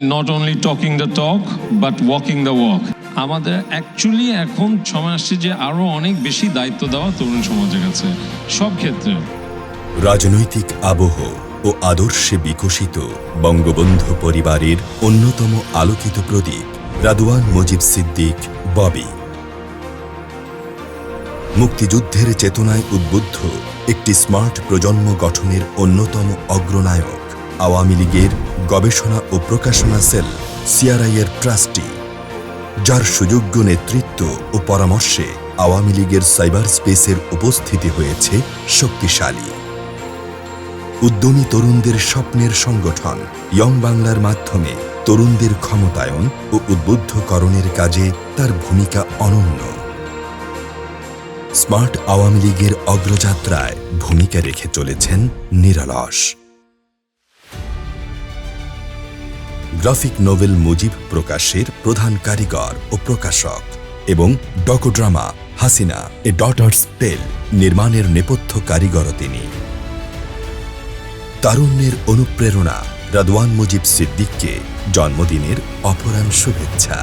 Not only talking the talk but walking the walk আমাদের actually এখন সময় আসছে যে আরও অনেক বেশি দায়িত্ব দেওয়া তরুণ সমাজের কাছে, সব ক্ষেত্রে। রাজনৈতিক আবহ ও আদর্শে বিকশিত বঙ্গবন্ধু পরিবারের অন্যতম আলোকিত প্রদীপ রাদুয়ান মুজিব সিদ্দিক, ববি। মুক্তিযুদ্ধের চেতনায় উদ্বুদ্ধ একটি স্মার্ট প্রজন্ম গঠনের অন্যতম অগ্রনায়ক আওয়ামী লীগের গবেষণা ও প্রকাশনা সেল সিআরআইয়ের ট্রাস্টি, যার সুযোগ্য নেতৃত্ব ও পরামর্শে আওয়ামী লীগের সাইবার স্পেসের উপস্থিতি হয়েছে শক্তিশালী। উদ্যমী তরুণদের স্বপ্নের সংগঠন ইয়ং বাংলার মাধ্যমে তরুণদের ক্ষমতায়ন ও উদ্বুদ্ধকরণের কাজে তার ভূমিকা অনন্য। স্মার্ট আওয়ামী লীগের অগ্রযাত্রায় ভূমিকা রেখে চলেছেন নিরলস। গ্রাফিক নোভেল মুজিব প্রকাশের প্রধান কারিগর ও প্রকাশক এবং ডকোড্রামা হাসিনা এ ডটার্স টেল নির্মাণের নেপথ্য কারিগরও তিনি। তারুণ্যের অনুপ্রেরণা রাদওয়ান মুজিব সিদ্দিককে জন্মদিনের অপরাণ শুভেচ্ছা।